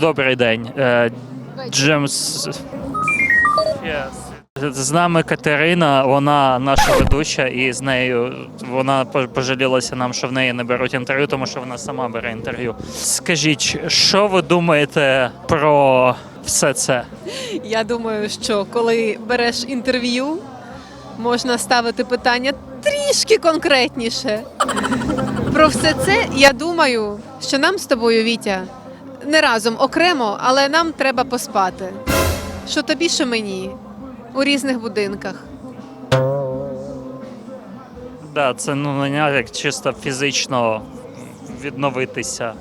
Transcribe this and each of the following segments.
Добрий день. Е, Джемс. З нами Катерина, вона наша ведуча, і з нею вона пожалілася нам, що в неї не беруть інтерв'ю, тому що вона сама бере інтерв'ю. Скажіть, що ви думаєте про все це? Я думаю, що коли береш інтерв'ю, можна ставити питання трішки конкретніше. Про все це я думаю, що нам з тобою, Вітя, не разом окремо, але нам треба поспати. Що тобі, що мені у різних будинках. Да, це ну як чисто фізично відновитися.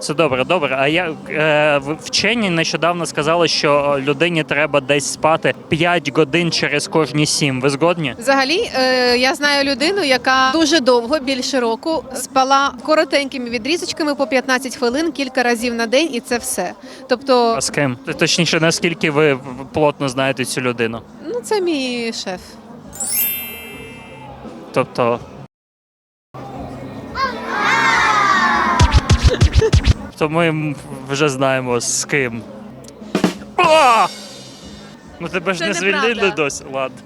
Це добре, добре. А я е, вчені нещодавно сказали, що людині треба десь спати 5 годин через кожні 7. Ви згодні? Взагалі, е, я знаю людину, яка дуже довго, більше року, спала коротенькими відрізочками по 15 хвилин кілька разів на день, і це все. Тобто, А з ким? Точніше, наскільки ви плотно знаєте цю людину? ну це мій шеф. Тобто. То ми вже знаємо з ким. О! Ну тебе ж Це не звільнили досі. Ладно.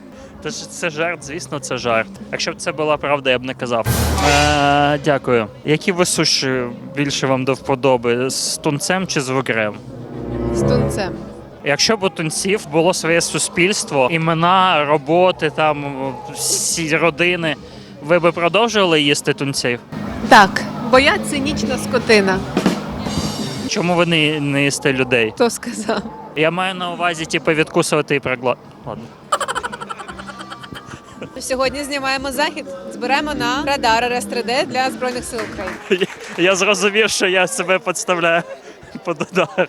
Ж це жарт, звісно, це жарт. Якщо б це була правда, я б не казав. Е, дякую. Які ви суші більше вам до вподоби? З тунцем чи з вугрем? З тунцем. Якщо б у тунців було своє суспільство, імена, роботи, там всі родини, ви би продовжували їсти тунців? Так, бо я цинічна скотина. Чому ви не, не їсте людей? Хто сказав? Я маю на увазі, типу, відкусувати і пригла... Ладно. Сьогодні знімаємо захід. Збираємо на радар РС-3D для Збройних сил України. Я зрозумів, що я себе підставляю під удар.